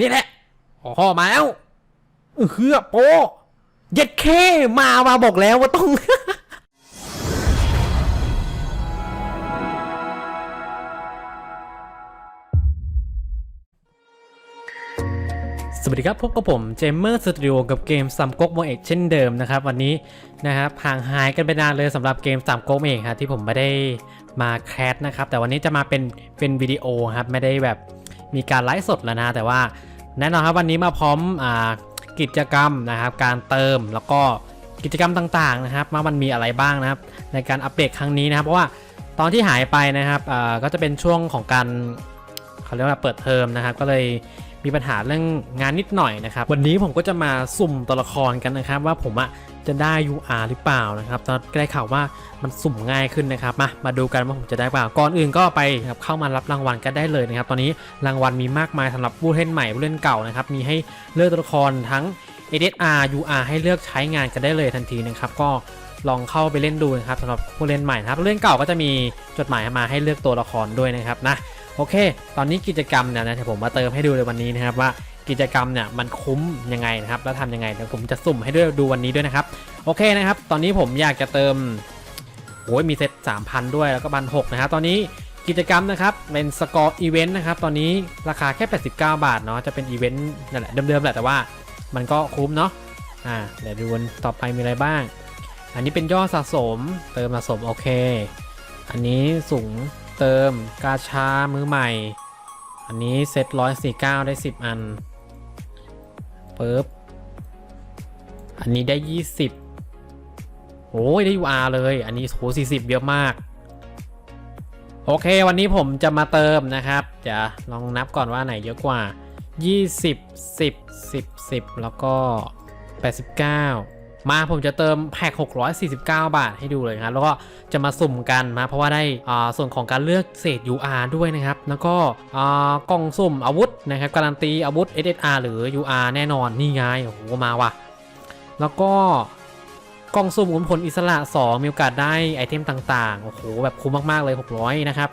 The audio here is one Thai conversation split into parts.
นี่แหละพ่อมาแล้วเออเฮือโปเย็ดเคมามาบอกแล้วว่าต้องสวัสดีครับพบกับผมเจมเมอร์สตูดิโอกับเกมซัมก๊กโมเอกเช่นเดิมนะครับ วันนี้นะครับห่างหายกันไปนานเลยสำหรับเกมซัมก๊กโมเอกครับที่ผมไม่ได้มาแคสนะครับ แต่วันนี้จะมาเป็นเป็นวิดีโอครับไม่ได้แบบ มีการไลฟ์สดแล้วนะแต่ว่าแน่นอนครับวันนี้มาพร้อมอกิจกรรมนะครับ การเติมแล้วก็กิจกรรมต่างๆนะครับว่ามันมีอะไรบ้างนะครับ ในการอัปเดตครั้งนี้นะครับเพราะว่าตอนที่หายไปนะครับก็จะเป็นช่วงของการเขาเรียกว่าเปิดเทอมนะครับ ก็เลยมีปัญหาเรื่องงานนิดหน่อยนะครับ วันนี้ผมก็จะมาสุ่มตัวละครกันนะครับ ว่าผมอะ จะได้ UR หรือเปล่านะครับตอนได้ข่าวว่ามันสุ่มง่ายขึ้นนะครับ มามาดูกันว่าผมจะได้เปล่า ก่อนอื่นก็ไปครับเข้ามารับรางวัลกันได้เลยนะครับ ตอนนี้รางวัลมีมากมายสำหรับผู้เล่นใหม่ผู้เล่นเก่านะครับ มีให้เลือกตัวละครทั้ง ADR UR ให้เลือกใช้งานกันได้เลยทันทีนะครับ ก็ลองเข้าไปเล่นดูนะครับสำหรับผู้เล่นใหม่นะครับผู้เล่นเก่าก็จะมีจดหมายมาให้เลือกตัวละครด้วยนะครับนะ โอเค ตอนนี้กิจกรรมเนี่ยนะเดี๋ยวผมมาเติมให้ดูในวันนี้นะครับว่า กิจกรรมเนี่ยมันคุ้มยังไงนะครับแล้วทำยังไงเดี๋ยวผมจะสุ่มให้ด้วยดูวันนี้ด้วยนะครับโอเคนะครับ ตอนนี้ผมอยากจะเติมโอ้ยมีเซต3,000 ด้วยแล้วก็บัน6นะครับตอนนี้กิจกรรมนะครับเป็นสกอร์อีเวนต์นะครับตอนนี้ราคาแค่ 89 บาทเนาะจะเป็นอีเวนต์นั่นแหละเดิมๆแหละแต่ว่ามันก็คุ้มเนาะอ่าเดี๋ยวดูวันต่อไปมีอะไรบ้าง อันนี้เป็นยอดสะสมเติมสะสมโอเค อันนี้สูงเติมกาชามือใหม่ อันนี้เซตร้อยสี่เก้าได้สิบอัน ปึ๊บ อันนี้ได้ยี่สิบโอ้ยได้ UR เลย อันนี้โหสี่สิบเยอะมาก โอเค วันนี้ผมจะมาเติมนะครับ จะลองนับก่อนว่าไหนเยอะกว่า 20 10 10 10 แล้วก็ 89 มาผมจะเติมแพ็ค649 บาทให้ดูเลยครับแล้วก็จะมาสุ่มกันนะเพราะว่าได้ส่วนของการเลือกเศษ UR ด้วยนะครับ แล้วก็กล่องสุ่มอาวุธนะครับการันตีอาวุธ SSR หรือ UR แน่นอนนี่ไงโอ้โหมาว่ะ แล้วก็กล่องสุ่มขุนผลอิสระ 2 มีโอกาสได้ไอเทมต่างๆ โอ้โห แบบคุ้มมากๆเลย 600 นะครับ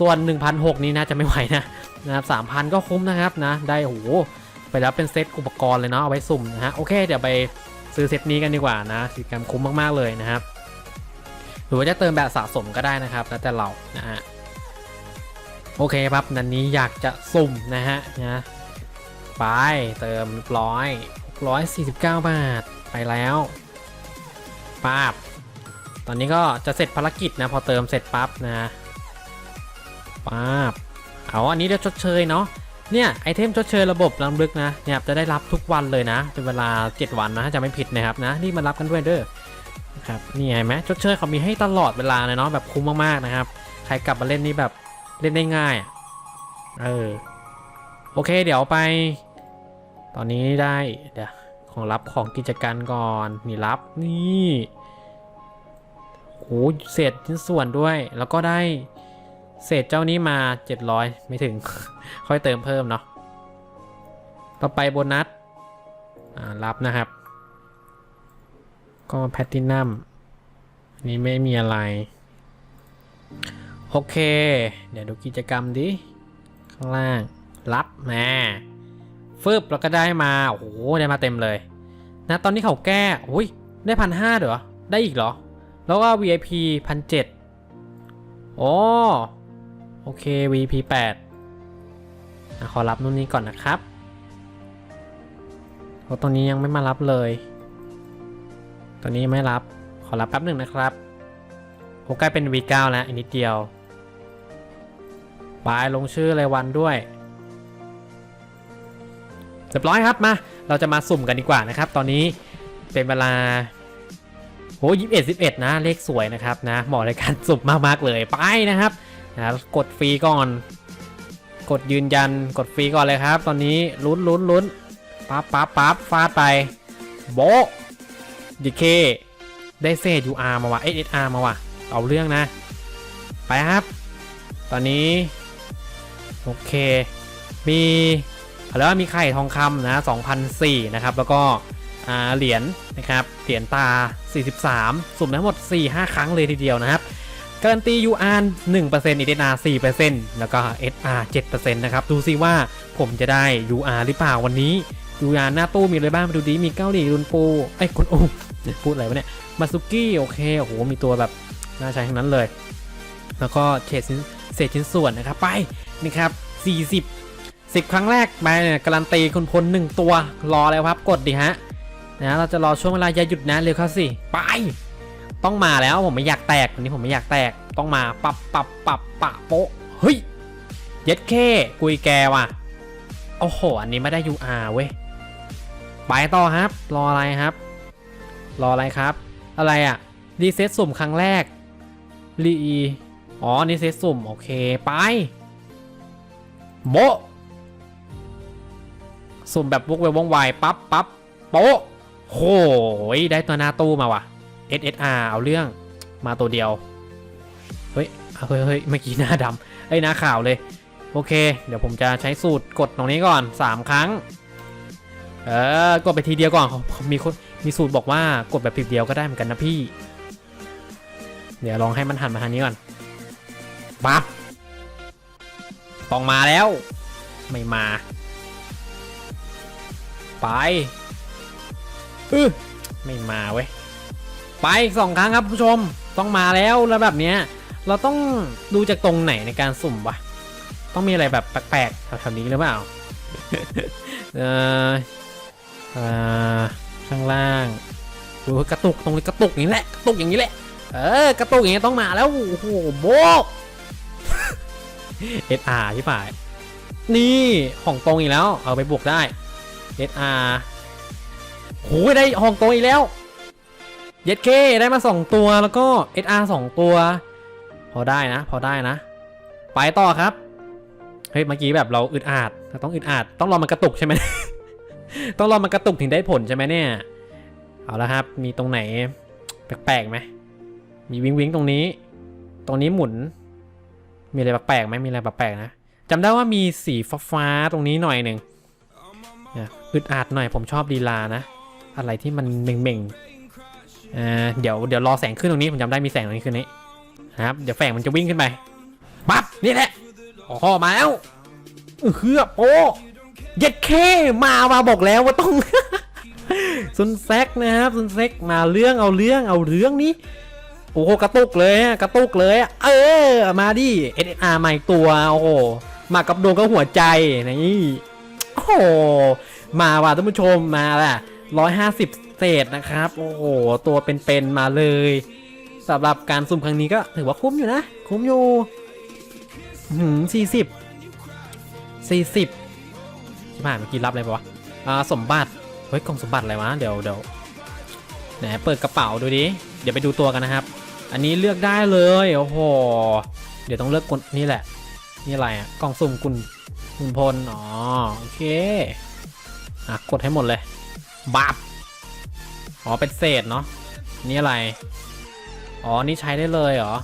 ส่วน 1,600 นี้นะจะไม่ไหวนะนะครับ3,000 ก็คุ้มนะครับนะ ได้โอ้โหไปแล้วเป็นเซตอุปกรณ์เลยเนาะเอาไว้สุ่มนะฮะโอเคเดี๋ยวไป ซื้อเซตนี้กันดีกว่านะกิจกรรมคุ้มมากๆเลยนะครับ หรือว่าจะเติมแบบสะสมก็ได้นะครับ แล้วแต่เรานะฮะโอเคครับนันนี้อยากจะสุ่มนะฮะนะไปเติมเรียร้อย149บาทไปแล้วป๊าบตอนนี้ก็จะเสร็จภารกิจนะพอเติมเสร็จปั๊บนะป๊าบเอาอันนี้เดี๋ยวชดเชยเนาะ เนี่ยไอเทมชดเชยระบบลำลึกนะเนี่ยจะได้รับทุกวันเลยนะเป็นเวลา 7 วันนะจะไม่ผิดนะครับนะนี่มารับกันด้วยเด้อนะครับนี่เห็นไหมชดเชยเขามีให้ตลอดเวลาเลยเนาะแบบคุ้มมากๆนะครับ ใครกลับมาเล่นนี่แบบเล่นได้ง่ายเออโอเคเดี๋ยวไป ตอนนี้ได้เดี๋ยวของรับของกิจการก่อนนี่รับนี่โหเศษชิ้นส่วนด้วยแล้วก็ได้ เศษเจ้านี้มา 700 ไม่ถึง ค่อยเติมเพิ่มเนาะ ต่อไปโบนัส อ่า รับนะครับ ก็แพตตินัมนี่ไม่มีอะไร โอเค เดี๋ยวดูกิจกรรมดิ ข้างล่าง รับมาฟึบแล้วก็ได้มา โอ้โห ได้มาเต็มเลย นะ ตอนนี้เขาแก้อุ้ย ได้พันห้าเหรอ ได้อีกเหรอ แล้วก็ VIP พันเจ็ดโอ้ โอเค VP 8ขอรับนู่นนี้ก่อนนะครับเพราะตอนนี้ยังไม่มารับเลยตอนนี้ไม่รับ ขอรับแป๊บหนึ่งนะครับโอ้ใกล้เป็น V9 แล้วอีกนิดเดียวบายลงชื่อรายวันด้วยเรียบร้อยครับมา เราจะมาสุ่มกันดีกว่านะครับ ตอนนี้เป็นเวลาโอ้ยี่สิบเอ็ดสิบเอ็ดนะ เลขสวยนะครับนะเหมาะในการสุ่มมากๆเลย ไปนะครับ นะกดฟรีก่อน กดยืนยันกดฟรีก่อนเลยครับ ตอนนี้ลุ้นลุ้นลุ้นปั๊บปั๊บปั๊บฟาดไปโบดีเคได้เศษ UR มาว่ะ SSR มาว่ะเอาเรื่องนะ ไปครับ ตอนนี้ โอเค มีแล้วมีไข่ทองคำนะ2,004นะครับ แล้วก็เหรียญนะครับ เหรียญตา 43 สุ่มทั้งหมด 4-5 ครั้งเลยทีเดียวนะครับ การันตี UR 1% EDR 4%แล้วก็ SR 7%นะครับดูซิว่าผมจะได้ UR หรือเปล่าวันนี้ UR หน้าตู้มีอะไรบ้างมาดูดิมีเกาหลีรุนปูไอ้คุณโอ้พูดอะไรวะเนี่ยมาซุกี้โอเคโอ้โหมีตัวแบบน่าใช้ทั้งนั้นเลย แล้วก็เศษเศษชิ้นส่วนนะครับไปนี่ครับ 40 10 ครั้งแรกไปเนี่ยการันตีคุณพลหนึ่งตัวรอแล้วครับกดดิฮะนะเราจะรอช่วงเวลาอย่าหยุดนะเร็วเข้าสิ ไป ต้องมาแล้วผมไม่อยากแตกวันนี้ผมไม่อยากแตกต้องมาปับปับปับปะโปะเฮ้ยเย็ดเคกุยแกว่ะโอ้โหอันนี้ไม่ได้ UR เว้ยไปต่อครับ รออะไรครับ รออะไรครับ อะไรอะรีเซ็ตสุ่มครั้งแรกรีอ๋อนี่เซ็ตสุ่มโอเคไปโบสุ่มแบบวกเวว่องไวปั๊บปั๊บโปะโหยได้ตัวหน้าตู้มาว่ะ SSR เอาเรื่องมาตัวเดียว เฮ้ยเฮ้ยเฮ้ยเมื่อกี้หน้าดำเอ้ยหน้าขาวเลย โอเค เดี๋ยวผมจะใช้สูตรกดตรงนี้ก่อน 3 ครั้ง เออกดไปทีเดียวก่อนเขาเขามีคนมีสูตรบอกว่ากดแบบปิดเดียวก็ได้เหมือนกันนะพี่ เดี๋ยวลองให้มันหันมาทางนี้ก่อนปั๊บต้องมาแล้ว ไม่มา ไปอือไม่มาเว้ย ไปอีกสองครั้งครับผู้ชมต้องมาแล้วแล้วแบบเนี้ยเราต้องดูจากตรงไหนในการสุ่มวะต้องมีอะไรแบบแปลกๆแถวๆนี้หรือเปล่าเออเอ่อข้างล่างดูกระตุกตรงนี้กระตุกอย่างนี้แหละกระตุกอย่างนี้แหละ เออกระตุกอย่างนี้ต้องมาแล้วโอ้โหโบก SR ใช่ป่ะนี่ของตรงอีกแล้ว เอาไปบวกได้ SR โหได้ห้องตรงอีกแล้ว เย็ดเคได้มา 2 ตัวแล้วก็ SR 2 ตัว พอได้นะ พอได้นะ ไปต่อครับ เฮ้ยเมื่อกี้แบบเราอึดอัดต้องอึดอัดต้องรอมันกระตุกใช่ไหม ต้องรอมันกระตุกถึงได้ผลใช่ไหมเนี่ย เอาละครับ มีตรงไหน แปลกๆไหมมีวิงวิงตรงนี้ ตรงนี้หมุน มีอะไรแปลกๆไหมมีอะไรแปลกๆนะจำได้ว่ามีสีฟ้าๆตรงนี้หน่อยหนึ่งอึดอัดหน่อยผมชอบลีลานะ อะไรที่มันเม่งๆอ่า เดี๋ยวเดี๋ยวรอแสงขึ้นตรงนี้ผมจำได้มีแสงตรงนี้ขึ้นนี้นะครับเดี๋ยวแสงมันจะวิ่งขึ้นไปปั๊บนี่แหละอ๋อมาแล้วเฮือโอ้เย็ดเคมามาบอกแล้วว่าต้องซุนแซกนะครับซุนแซกมาเรื่องเอาเรื่องเอาเรื่องนี้โอ้โหกระตุกเลยกระตุกเลยเออมาดิ SR มาอีกตัวโอ้โหมากับดวงกับหัวใจนี่โอ้โหมาว่ะท่านผู้ชมมาแหละร้อยห้าสิบ ษนะครับ โอ้โห ตัวเป็นๆมาเลยสำหรับการซุ่มครั้งนี้ก็ถือว่าคุ้มอยู่นะ คุ้มอยู่หืมสี่สิบสี่สิบใช่ไหมเมื่อกี้รับอะไรปะวะอ่าสมบัติ เฮ้ยกล่องสมบัติอะไรวะ เดี๋ยวเดี๋ยวไหนเปิดกระเป๋าดูดิ เดี๋ยวไปดูตัวกันนะครับ อันนี้เลือกได้เลย โอ้โห เดี๋ยวต้องเลือกกดนี่แหละ นี่อะไรอะ กล่องสุ่มคุณคุณพล อ๋อ โอเค อะ กดให้หมดเลย บับ อ๋อเป็นเศษเนาะนี่อะไร อ๋อ นี่ใช้ได้เลยเหรอ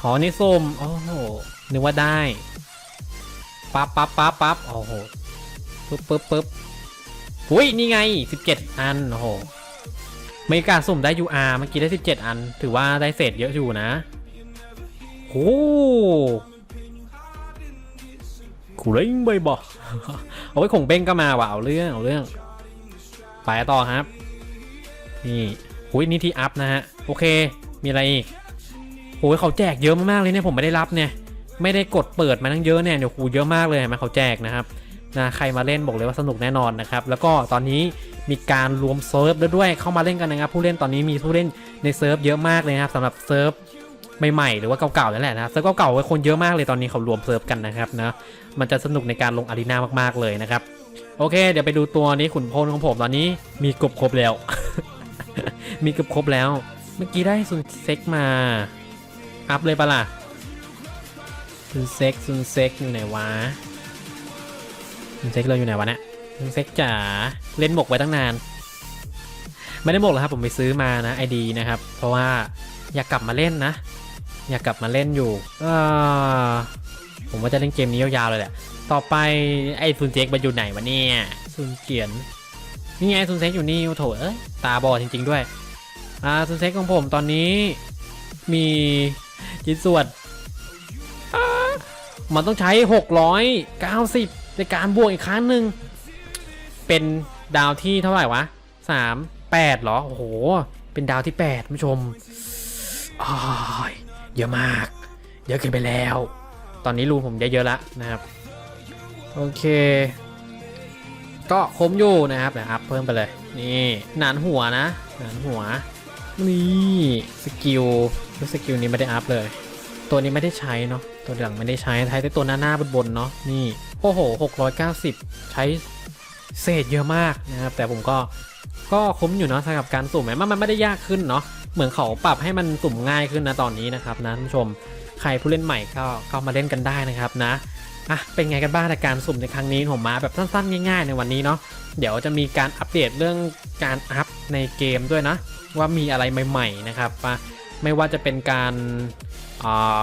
อ๋อนี่ซุ่มโอ้โห นึกว่าได้ ปั๊บปั๊บปั๊บปั๊บโอ้โห ปึ๊บปึ๊บปึ๊บอุ้ย นี่ไง 17 อัน โอ้โหไม่กล้าสุ่มได้ UR เมื่อกี้ได้ 17 อัน ถือว่าได้เศษเยอะอยู่นะโอ้กูเล่นไปบอกเอาไว้คงเบ้งก็มาว่ะ เอาเรื่อง เอาเรื่อง ไปต่อครับ นี่หุยนี่ที่อัพนะฮะ โอเค มีอะไรอีกโอ้ยเขาแจกเยอะมากๆเลยเนี่ยผมไม่ได้รับเนี่ย ไม่ได้กดเปิดมาตั้งเยอะเนี่ยเดี๋ยวคูเยอะมากเลยเห็นไหมเขาแจกนะครับนะใครมาเล่นบอกเลยว่าสนุกแน่นอนนะครับ แล้วก็ตอนนี้มีการรวมเซิร์ฟแล้วด้วยเข้ามาเล่นกันนะครับ ผู้เล่นตอนนี้มีผู้เล่นในเซิร์ฟเยอะมากเลยนะครับสำหรับเซิร์ฟใหม่ๆหรือว่าเก่าๆนั่นแหละนะเซิร์ฟเก่าๆคนเยอะมากเลยตอนนี้เขารวมเซิร์ฟกันนะครับนะมันจะสนุกในการลงอารีนามากๆเลยนะครับ โอเค เดี๋ยวไปดูตัวนี้ขุนพลของผมตอนนี้มีเกบครบแล้ว มีกบครบแล้ว เมื่อกี้ได้ซุนเซ็กมา อัพเลยปะล่ะซุนเซ็กซุนเซ็กอยู่ไหนวะซุนเซ็กเราอยู่ไหนวะเนี่ยซุนเซ็กจ๋าเล่นหมกไว้ตั้งนาน ไม่ได้หมกหรอกครับผมไปซื้อมานะไอดีนะครับ เพราะว่าอยากกลับมาเล่นนะ อยากกลับมาเล่นอยู่ผมว่าจะเล่นเกมนี้ยาวๆเลยแหละ ต่อไปไอ้ซุนเซ็กมันอยู่ไหนวะเนี่ยซุนเกียนนี่ไงซุนเซ็กอยู่นี่โอ้โถเอ้ยตาบอดจริง ๆ ด้วยอ่าซุนเซ็กของผมตอนนี้มีชิ้นส่วนมันต้องใช้ 690 ในการบวกอีกครั้งหนึ่งเป็นดาวที่เท่าไหร่วะ 3 8เหรอ โอ้โห เป็นดาวที่8ผู้ชมอ้ยเยอะมาก เยอะเกินไปแล้ว ตอนนี้รูผมเยอะๆแล้วนะครับ โอเค ก็คมอยู่นะครับเดี๋ยวอัพเพิ่มไปเลย นี่หนานหัวนะหนานหัว นี่สกิลสกิลนี้ไม่ได้อัพเลย ตัวนี้ไม่ได้ใช้เนาะ ตัวหลังไม่ได้ใช้ ใช้แต่ตัวหน้าหน้าบนๆเนาะ นี่โอ้โห 690 ใช้เศษเยอะมากนะครับ แต่ผมก็ก็คุ้มอยู่เนาะสำหรับการสุ่มแม้มันไม่ได้ยากขึ้นเนาะ เหมือนเขาปรับให้มันสุ่มง่ายขึ้นนะตอนนี้นะครับนะท่านผู้ชม ใครผู้เล่นใหม่ก็เข้ามาเล่นกันได้นะครับนะ อะเป็นไงกันบ้างในการสุ่มในครั้งนี้ผมมาแบบสั้นๆ ง่ายๆ ในวันนี้เนาะเดี๋ยวจะมีการอัปเดตเรื่องการอัพในเกมด้วยนะ ว่ามีอะไรใหม่ๆนะครับว่าไม่ว่าจะเป็นการอ่า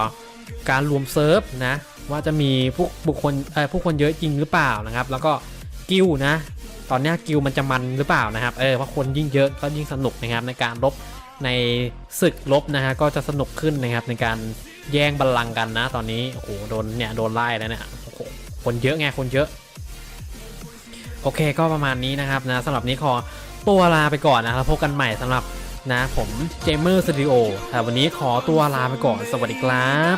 การรวมเซิร์ฟนะว่าจะมีผู้บุคคลเอ่อผู้คนเยอะจริงหรือเปล่านะครับ แล้วก็กิลนะ ตอนนี้กิลมันจะมันหรือเปล่านะครับเออเพราะคนยิ่งเยอะก็ยิ่งสนุกนะครับในการรบในศึกรบนะฮะก็จะสนุกขึ้นนะครับในการ แย่งบัลลังก์กันนะ ตอนนี้โอ้โหโดนเนี่ยโดนไล่แล้วเนี่ยโอ้โหคนเยอะไงคนเยอะ โอเคก็ประมาณนี้นะครับนะสำหรับนี้ขอตัวลาไปก่อนนะครับพบกันใหม่สำหรับนะผมเจมเมอร์สตูดิโอแต่วันนี้ขอตัวลาไปก่อนสวัสดีครับ